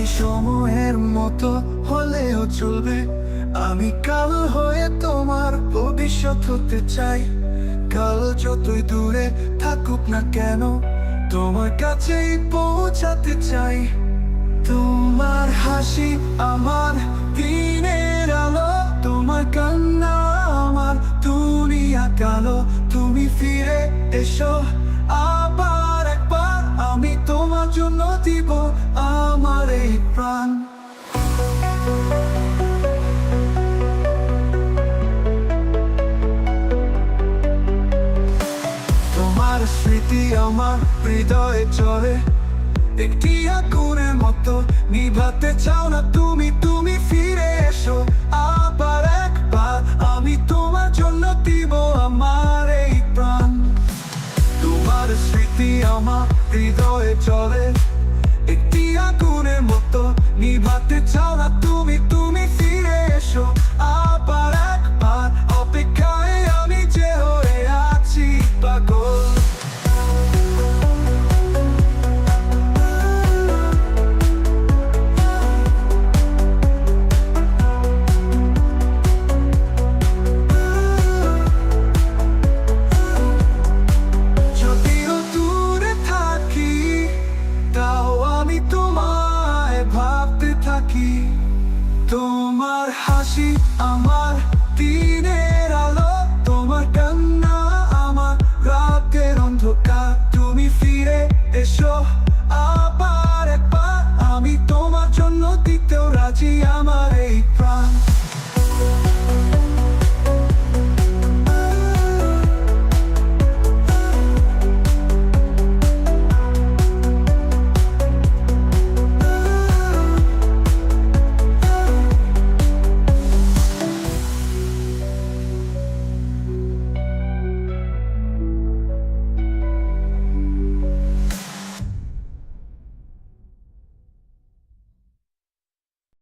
আমি সময়ের মতো হলেও চলবে। আমি কাল হয়ে তোমার ভবিষ্যৎ হতে চাই। কাল যতই দূরে থাকুক না কেন, তোমার কাছেই পৌঁছাতে চাই। তোমার হাসি আমার দিনের আলো, তোমার কান্না আমার দুনিয়া কালো। তুমি ফিরে এসো আবার। জন্য দিব আমার এই প্রাণ। তোমার স্মৃতি আমার হৃদয়ে চলে একটি আগুনের মতো নিভাতে চাও না স্মৃতি আমার হৃদয়ে চলে। একটি আগুনের মতো তোমার হাসি আমার দিন